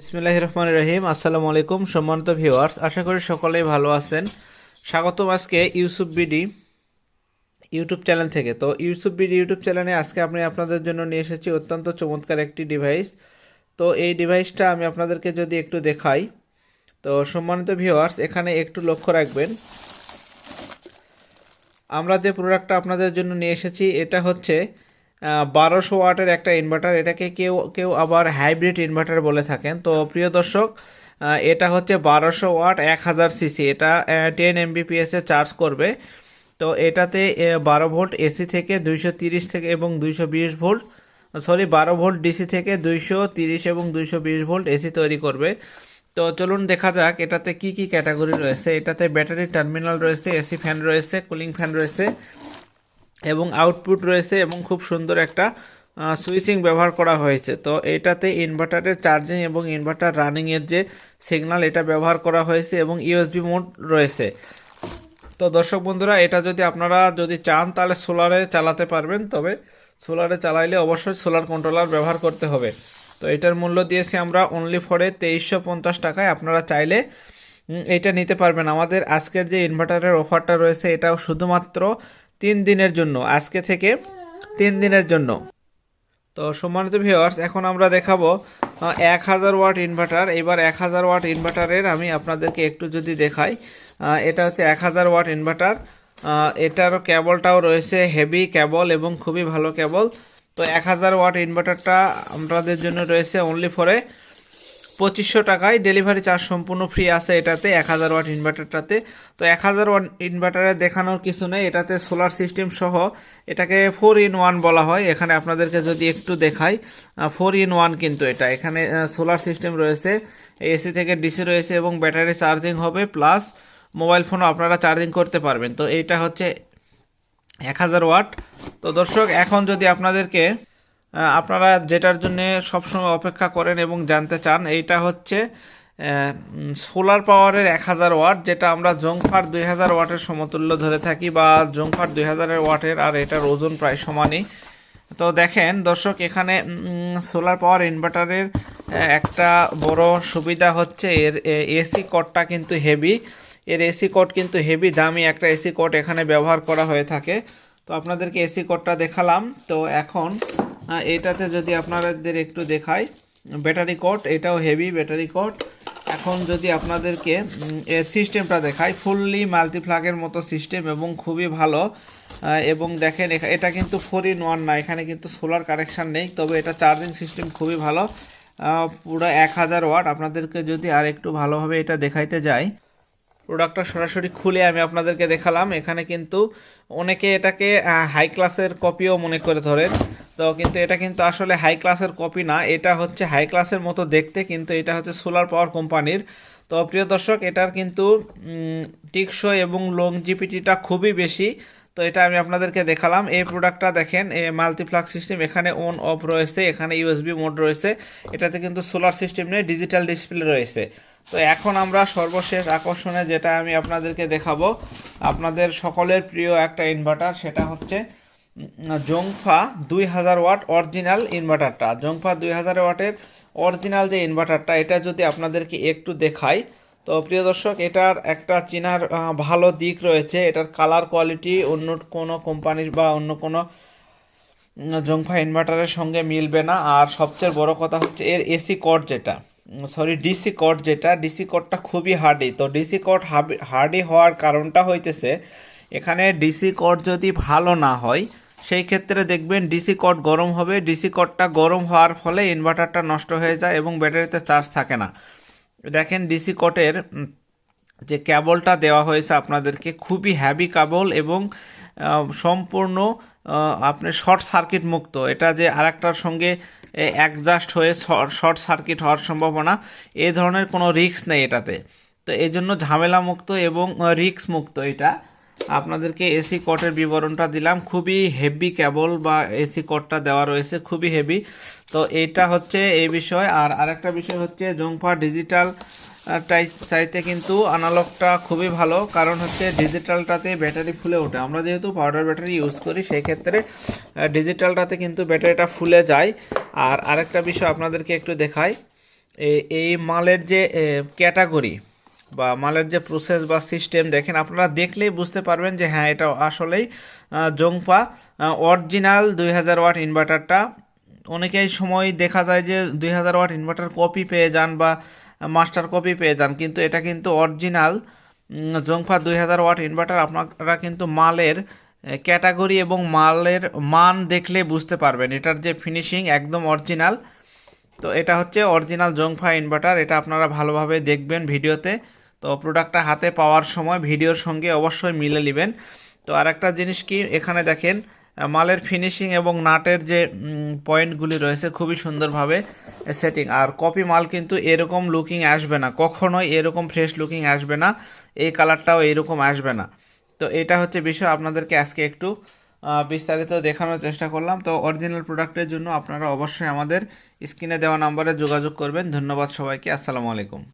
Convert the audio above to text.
বিসমিল্লাহ রহমান রহিম। আসসালামু আলাইকুম, সম্মানিত ভিউয়ার্স আশা করি সকলেই ভালো আছেন। স্বাগতম আজকে ইউসুফ বিডি ইউটিউব চ্যানেল থেকে। তো ইউসুফ বিডি ইউটিউব চ্যানেলে আজকে আমি আপনাদের জন্য নিয়ে এসেছি অত্যন্ত চমৎকার একটি ডিভাইস তো এই ডিভাইসটা আমি আপনাদেরকে যদি একটু দেখাই, তো সম্মানিত ভিউয়ার্স এখানে একটু লক্ষ্য রাখবেন। আমরা যে প্রোডাক্টটা আপনাদের জন্য নিয়ে এসেছি, এটা হচ্ছে বারোশো ওয়াটের একটা ইনভার্টার এটাকে কেউ কেউ আবার হাইব্রিড ইনভার্টার বলে থাকেন। তো প্রিয় দর্শক এটা হচ্ছে বারোশো ওয়াট, এক হাজার সিসি এটা টেন এমবিপিএসে চার্জ করবে। তো এটাতে বারো ভোল্ট এসি থেকে দুইশো তিরিশ থেকে এবং দুইশো বিশ ভোল্ট, সরি, বারো ভোল্ট ডিসি থেকে দুইশো তিরিশ এবং দুইশো বিশ ভোল্ট এসি তৈরি করবে। তো চলুন দেখা যাক, এটাতে কি কি ক্যাটাগরি রয়েছে। এটাতে ব্যাটারি টার্মিনাল রয়েছে এসি ফ্যান রয়েছে কুলিং ফ্যান রয়েছে। এবং আউটপুট রয়েছে এবং খুব সুন্দর একটা সুইচিং ব্যবহার করা হয়েছে। তো এটাতে ইনভার্টারের চার্জিং এবং ইনভার্টার রানিংয়ের যে সিগন্যাল এটা ব্যবহার করা হয়েছে এবং ইউএসবি মোড রয়েছে। তো দর্শক বন্ধুরা, এটা যদি আপনারা যদি চান, তাহলে সোলারে চালাতে পারবেন। তবে সোলারে চালাইলে অবশ্যই সোলার কন্ট্রোলার ব্যবহার করতে হবে। তো এটার মূল্য দিয়েছি আমরা অনলি ফরে তেইশশো পঞ্চাশ টাকায়। আপনারা চাইলে এটা নিতে পারবেন। আমাদের আজকের যে ইনভার্টারের অফারটা রয়েছে, এটাও শুধুমাত্র তিন দিনের জন্য, আজকে থেকে তিন দিনের জন্য। তো সম্মানিত ভিউয়ার্স এখন আমরা দেখাবো এক হাজার ওয়াট ইনভার্টার এবার এক হাজার ওয়াট ইনভার্টারের আমি আপনাদেরকে একটু যদি দেখাই এটা হচ্ছে এক হাজার ওয়াট ইনভার্টার এটার কেবলটাও রয়েছে হেভি কেবল এবং খুবই ভালো কেবল তো এক হাজার ওয়াট ইনভার্টারটা আমাদের জন্য রয়েছে অনলি ফরে পঁচিশশো টাকায় ডেলিভারি চার্জ সম্পূর্ণ ফ্রি আছে এটাতে, এক হাজার ওয়াট ইনভার্টারটাতে। তো এক হাজার ওয়াট ইনভার্টারে দেখানোর কিছু নেই, এটাতে সোলার সিস্টেম সহ এটাকে ফোর ইন ওয়ান বলা হয়। এখানে আপনাদেরকে যদি একটু দেখাই ফোর ইন ওয়ান কিন্তু এটা। এখানে সোলার সিস্টেম রয়েছে এসি থেকে ডিসি রয়েছে এবং ব্যাটারি চার্জিং হবে, প্লাস মোবাইল ফোনও আপনারা চার্জিং করতে পারবেন। তো এইটা হচ্ছে এক হাজার ওয়াট। তো দর্শক, এখন যদি আপনাদেরকে আপনারা যেটার জন্য সবসময় অপেক্ষা করেন এবং জানতে চান, এইটা হচ্ছে সোলার পাওয়ারের এক হাজার ওয়াট, যেটা আমরা জংফার দুই হাজার ওয়াটের সমতুল্য ধরে থাকি বা জংফার দুই হাজারের ওয়াটের, আর এটার ওজন প্রায় সমানই। তো দেখেন দর্শক, এখানে সোলার পাওয়ার ইনভার্টারের একটা বড় সুবিধা হচ্ছে, এর এসি কটটা কিন্তু হেভি। এর এসি কোড কিন্তু হেভি দামি, একটা এসি কোড এখানে ব্যবহার করা হয়ে থাকে। তো আপনাদেরকে এসি কোডটা দেখালাম। তো এখন এটাতে যদি আপনাদের একটু দেখাই, ব্যাটারি কোড এটাও হেভি ব্যাটারি কোড এখন যদি আপনাদেরকে সিস্টেমটা দেখাই ফুললি মাল্টিপ্লাগের মতো সিস্টেম এবং খুবই ভালো। এবং দেখেন এটা কিন্তু ফোর ইন ওয়ান না, এখানে কিন্তু সোলার কানেকশান নেই, তবে এটা চার্জিং সিস্টেম খুবই ভালো। পুরো এক হাজার ওয়াট। আপনাদেরকে যদি আর একটু ভালোভাবে এটা দেখাইতে যাই প্রোডাক্টটা সরাসরি খুলে আমি আপনাদেরকে দেখালাম। এখানে কিন্তু অনেকে এটাকে হাই ক্লাসের কপিও মনে করে ধরেন। তো কিন্তু এটা কিন্তু আসলে হাই ক্লাসের কপি না এটা হচ্ছে হাই ক্লাসের মতো দেখতে কিন্তু এটা হচ্ছে সোলার পাওয়ার কোম্পানির তো প্রিয় দর্শক এটার কিন্তু উম, এবং লং জিপিটিটা খুবই বেশি। তো এটা আমি আপনাদেরকে দেখালাম। এই প্রোডাক্টটা দেখেন মাল্টিপ্লাক সিস্টেম এখানে অন অফ রয়েছে, এখানে ইউএসবি মোড রয়েছে। এটাতে কিন্তু সোলার সিস্টেম নেই ডিজিটাল ডিসপ্লে রয়েছে। তো এখন আমরা সর্বশেষ আকর্ষণে যেটা আমি আপনাদেরকে দেখাবো, আপনাদের সকলের প্রিয় একটা ইনভার্টার সেটা হচ্ছে জংফা দুই হাজার ওয়াট অরিজিনাল ইনভার্টারটা জংফা দুই হাজার ওয়াটের অরিজিনাল যে ইনভার্টারটা এটা যদি আপনাদেরকে একটু দেখাই তো প্রিয় দর্শক, এটার একটা চেনার ভালো দিক রয়েছে। এটার কালার কোয়ালিটি অন্য কোনো কোম্পানির বা অন্য কোনো জংফা ইনভার্টারের সঙ্গে মিলবে না। আর সবচেয়ে বড় কথা হচ্ছে এর এসি কট যেটা সরি ডিসি কট যেটা ডিসি কটটা খুবই হার্ডি তো ডিসি কট হার্ডি হওয়ার কারণটা হইতেছে, এখানে ডিসি কট যদি ভালো না হয়, সেই ক্ষেত্রে দেখবেন ডিসি কট গরম হবে। ডিসি কটটা গরম হওয়ার ফলে ইনভার্টারটা নষ্ট হয়ে যায় এবং ব্যাটারিতে চার্জ থাকে না। দেখেন ডিসি কটের যে কেবলটা দেওয়া হয়েছে আপনাদেরকে খুবই হ্যাভি কেবল এবং সম্পূর্ণ আপনি আপনার শর্ট সার্কিট মুক্ত। এটা যে আরেকটার সঙ্গে অ্যাডজাস্ট হয়ে শর্ট সার্কিট হওয়ার সম্ভাবনা, এ ধরনের কোনো রিস্ক নেই এটাতে। তো এই জন্য ঝামেলা মুক্ত এবং রিস্ক মুক্ত এটা। আপনাদেরকে এসি কটের বিবরণটা দিলাম। খুবই হেভি কেবল বা এসি কটটা দেওয়া রয়েছে, খুবই হেভি তো এটা হচ্ছে এই বিষয়। আর আরেকটা বিষয় হচ্ছে জংফা ডিজিটাল চাইতে কিন্তু আনালগটা খুবই ভালো। কারণ হচ্ছে ডিজিটালটাতে ব্যাটারি ফুলে ওঠে। আমরা যেহেতু পাউডার ব্যাটারি ইউজ করি সেই ক্ষেত্রে ডিজিটালটাতে কিন্তু ব্যাটারিটা ফুলে যায়। আর আরেকটা বিষয় আপনাদেরকে একটু দেখাই। এই মালের যে ক্যাটাগরি বা মালের যে প্রসেস বা সিস্টেম দেখেন আপনারা দেখলেই বুঝতে পারবেন যে হ্যাঁ এটা আসলেই জংপা অরিজিনাল দুই হাজার ওয়াট ইনভার্টারটা অনেকেই সময় দেখা যায় যে দুই হাজার ওয়াট ইনভার্টার কপি পেয়ে যান বা মাস্টার কপি পেয়ে যান, কিন্তু এটা কিন্তু অরিজিনাল জংফা দুই হাজার ওয়াট ইনভার্টার আপনারা কিন্তু মালের ক্যাটাগরি এবং মালের মান দেখলে বুঝতে পারবেন। এটার যে ফিনিশিং একদম অরিজিনাল তো এটা হচ্ছে অরিজিনাল জংফা ইনভার্টার এটা আপনারা ভালোভাবে দেখবেন ভিডিওতে। তো প্রোডাক্টটা হাতে পাওয়ার সময় ভিডিওর সঙ্গে অবশ্যই মিলে নেবেন। তো আর একটা জিনিস কি, এখানে দেখেন, মালের ফিনিশিং এবং নাটের যে পয়েন্টগুলি রয়েছে খুবই সুন্দরভাবে সেটিং আর কপি মাল কিন্তু এরকম লুকিং আসবে না, কখনোই এরকম ফ্রেশ লুকিং আসবে না, এই কালারটাও এরকম আসবে না। তো এটা হচ্ছে বিষয়, আপনাদেরকে আজকে একটু বিস্তারিত দেখানোর চেষ্টা করলাম। তো অরিজিনাল প্রোডাক্টের জন্য আপনারা অবশ্যই আমাদের স্ক্রিনে দেওয়া নাম্বারে যোগাযোগ করবেন। ধন্যবাদ সবাইকে, আসসালামু আলাইকুম।